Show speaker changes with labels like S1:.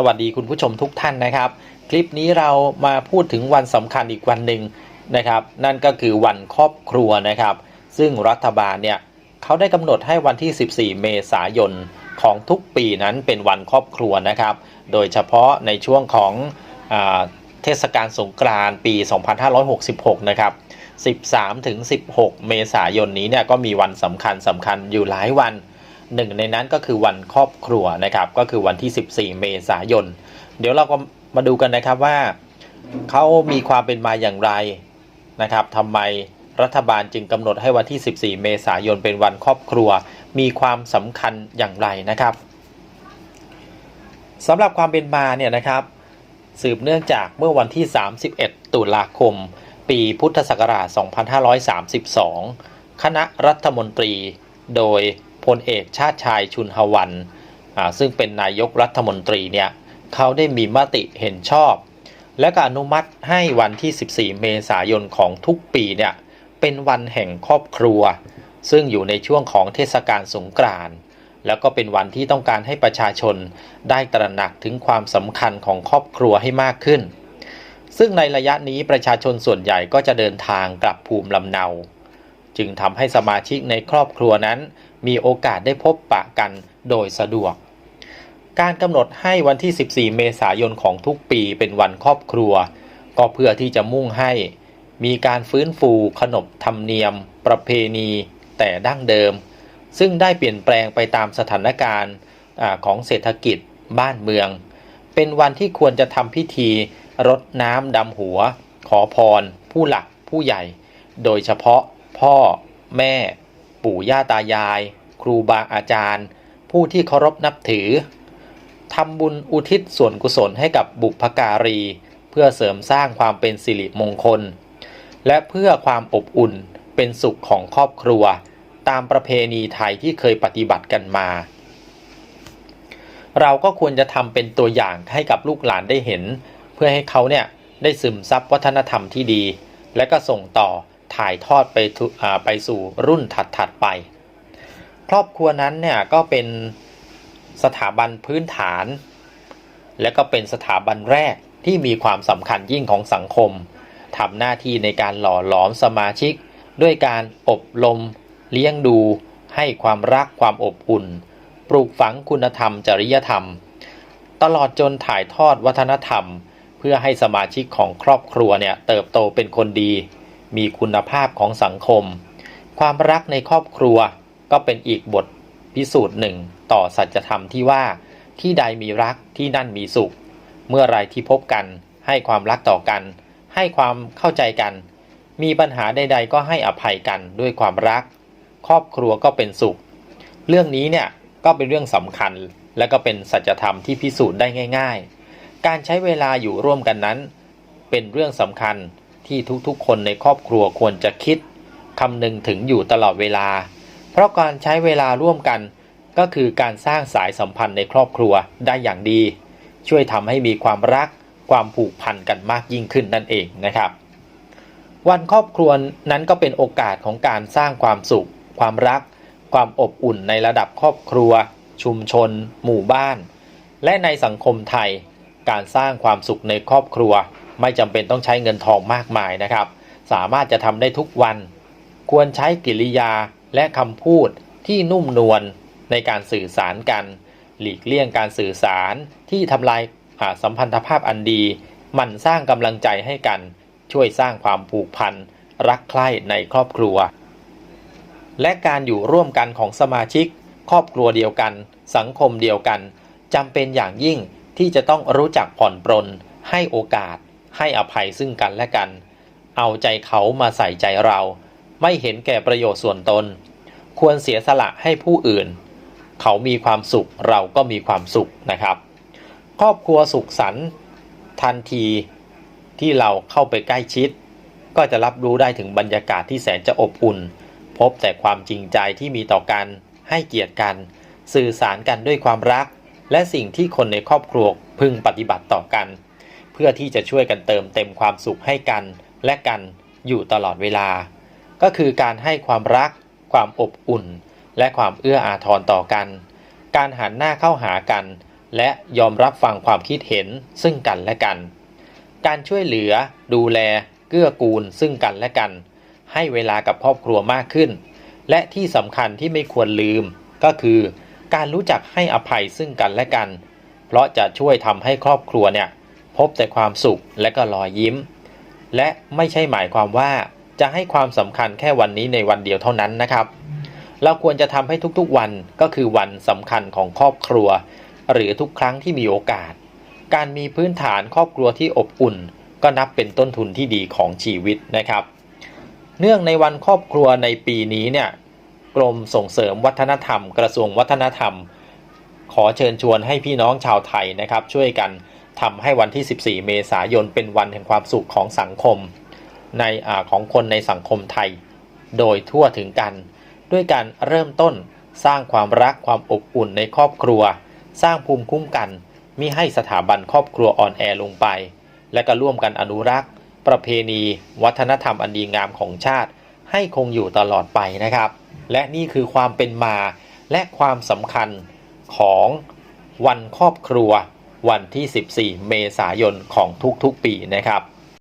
S1: สวัสดีคุณผู้ชมทุกท่านนะครับ คลิปนี้เรามาพูดถึงวันสำคัญอีกวันหนึ่งนะครับ นั่นก็คือวันครอบครัวนะครับ ซึ่งรัฐบาลเนี่ยเขาได้กำหนดให้วันที่ 14 เมษายนของทุกปีนั้นเป็นวันครอบครัวนะครับ โดยเฉพาะในช่วงของอเทศกาลสงกรานต์ปี 2566 นะครับ 13 ถึง 16 เมษายนนี้เนี่ยก็มีวันสำคัญสำคัญอยู่หลายวัน หนึ่งในนั้นก็คือวันครอบครัวนะครับ ก็คือวันที่ 14 เมษายน เดี๋ยวเราก็มาดูกันนะครับว่าเขามีความเป็นมาอย่างไรนะครับทำไมรัฐบาลจึงกำหนดให้วันที่ 14 เมษายนเป็นวันครอบครัว มีความสำคัญอย่างไรนะครับสำหรับความเป็นมาเนี่ยนะครับ สืบเนื่องจากเมื่อวันที่ 31 ตุลาคม ปีพุทธศักราช 2532 คณะรัฐมนตรี โดย พลเอกชาติชายชุนหวันซึ่งเป็นนายกรัฐมนตรีเนี่ยเขาได้มีมติเห็นชอบ และก็อนุมัติให้วันที่ 14 เมษายนของทุกปีเนี่ยเป็นวันแห่งครอบครัว ซึ่งอยู่ในช่วงของเทศกาลสงกรานต์แล้วก็เป็นวันที่ต้องการให้ประชาชนได้ตระหนักถึงความสำคัญของครอบครัวให้มากขึ้น ซึ่งในระยะนี้ประชาชนส่วนใหญ่ก็จะเดินทางกลับภูมิลำเนา จึงทำให้สมาชิกในครอบครัวนั้น มีโอกาสได้พบปะกันโดยสะดวก การกำหนดให้วันที่ 14 เมษายนของทุกปีเป็นวันครอบครัว ก็เพื่อที่จะมุ่งให้มีการฟื้นฟูขนบธรรมเนียม ประเพณี แต่ดั้งเดิม ซึ่งได้เปลี่ยนแปลงไปตามสถานการณ์ของเศรษฐกิจบ้านเมือง เป็นวันที่ควรจะทำพิธีรดน้ำดำหัว ขอพร ผู้หลักผู้ใหญ่ โดยเฉพาะ พ่อ แม่ ปู่ย่าตายาย ครูบาอาจารย์ ผู้ที่เคารพนับถือทำบุญอุทิศส่วนกุศลให้กับบุพการี เพื่อเสริมสร้างความเป็นสิริมงคล และเพื่อความอบอุ่นเป็นสุขของครอบครัว ตามประเพณีไทยที่เคยปฏิบัติกันมา เราก็ควรจะทำเป็นตัวอย่างให้กับลูกหลานได้เห็น เพื่อให้เขาเนี่ยได้ซึมซับวัฒนธรรมที่ดี และก็ส่งต่อ ถ่ายทอดไปไปสู่รุ่นถัดๆไป ครอบครัวนั้นเนี่ยก็เป็นสถาบันพื้นฐาน และก็เป็นสถาบันแรกที่มีความสำคัญยิ่งของสังคมทำหน้าที่ในการหล่อหลอมสมาชิก ด้วยการอบรมเลี้ยงดู ให้ความรักความอบอุ่น ปลูกฝังคุณธรรมจริยธรรม ตลอดจนถ่ายทอดวัฒนธรรม เพื่อให้สมาชิกของครอบครัวเนี่ยเติบโตเป็นคนดี มีคุณภาพของสังคม ความรักในครอบครัวก็เป็นอีกบทพิสูจน์หนึ่งต่อสัจธรรมที่ว่า ที่ใดมีรักที่นั่นมีสุข เมื่อไรที่พบกัน ให้ความรักต่อกัน ให้ความเข้าใจกัน มีปัญหาใด ๆ ก็ให้อภัยกันด้วยความรัก ครอบครัวก็เป็นสุข เรื่องนี้เนี่ยก็เป็นเรื่องสำคัญและก็เป็นสัจธรรมที่พิสูจน์ได้ง่าย ๆ การใช้เวลาอยู่ร่วมกันนั้น เป็นเรื่องสำคัญ ที่ทุกๆ คนในครอบครัวควรจะคิดคำนึงถึงอยู่ตลอดเวลา เพราะการใช้เวลาร่วมกันก็คือการสร้างสายสัมพันธ์ในครอบครัวได้อย่างดี ช่วยทำให้มีความรักความผูกพันกันมากยิ่งขึ้นนั่นเองนะครับ วันครอบครัวนั้นก็เป็นโอกาสของการสร้างความสุข ความรัก ความอบอุ่นในระดับครอบครัว ชุมชน หมู่บ้าน และในสังคมไทย การสร้างความสุขในครอบครัว ไม่จำเป็นต้องใช้เงินทองมากมายนะครับ สามารถจะทำได้ทุกวัน ควรใช้กิริยาและคำพูดที่นุ่มนวลในการสื่อสารกัน หลีกเลี่ยงการสื่อสารที่ทำลายาสัมพันธภาพอันดีมันสร้างกำลังใจให้กันช่วยสร้างความผูกพันรักใคร่ในครอบครัว และการอยู่ร่วมกันของสมาชิก ครอบครัวเดียวกัน สังคมเดียวกันจำเป็นอย่างยิ่งที่จะต้องรู้จักผ่อนปรนให้โอกาส ให้อภัยซึ่งกันและกัน เอาใจเขามาใส่ใจเรา ไม่เห็นแก่ประโยชน์ส่วนตน ควรเสียสละให้ผู้อื่น เขามีความสุขเราก็มีความสุขนะครับ ครอบครัวสุขสันต์ทันทีที่เราเข้าไปใกล้ชิด ก็จะรับรู้ได้ถึงบรรยากาศที่แสนจะอบอุ่น พบแต่ความจริงใจที่มีต่อกัน ให้เกียรติกัน สื่อสารกันด้วยความรัก และสิ่งที่คนในครอบครัวพึงปฏิบัติต่อกันเพื่อที่จะช่วยกันเติมเต็มความสุขให้กันและกันอยู่ตลอดเวลา ก็คือการให้ความรัก ความอบอุ่น และความเอื้ออาทรต่อกัน การหันหน้าเข้าหากัน และยอมรับฟังความคิดเห็นซึ่งกันและกัน การช่วยเหลือ ดูแล เกื้อกูลซึ่งกันและกัน ให้เวลากับครอบครัวมากขึ้น และที่สำคัญที่ไม่ควรลืม ก็คือ การรู้จักให้อภัยซึ่งกันและกัน เพราะจะช่วยทำให้ครอบครัวเนี่ย พบแต่ความสุขและก็รอยยิ้ม และไม่ใช่หมายความว่าจะให้ความสำคัญแค่วันนี้ในวันเดียวเท่านั้นนะครับ เราควรจะทำให้ทุกๆวันก็คือวันสำคัญของครอบครัว หรือทุกครั้งที่มีโอกาส การมีพื้นฐานครอบครัวที่อบอุ่น ก็นับเป็นต้นทุนที่ดีของชีวิตนะครับ เนื่องในวันครอบครัวในปีนี้เนี่ยกรมส่งเสริมวัฒนธรรม กระทรวงวัฒนธรรม ขอเชิญชวนให้พี่น้องชาวไทยนะครับ ช่วยกัน ทำให้วันที่ 14 เมษายนเป็นวันแห่งความสุขของสังคม ในอของคนในสังคมไทย โดยทั่วถึงกัน ด้วยการเริ่มต้นสร้างความรักความอบอุ่นในครอบครัว สร้างภูมิคุ้มกันมิให้สถาบันครอบครัวอ่อนแอลงไป และก็ร่วมกันอนุรักษ์ ประเพณี วัฒนธรรมอันดีงามของชาติ ให้คงอยู่ตลอดไปนะครับ และนี่คือความเป็นมาและความสำคัญของวันครอบครัว วันที่ 14 เมษายนของทุกๆปีนะครับ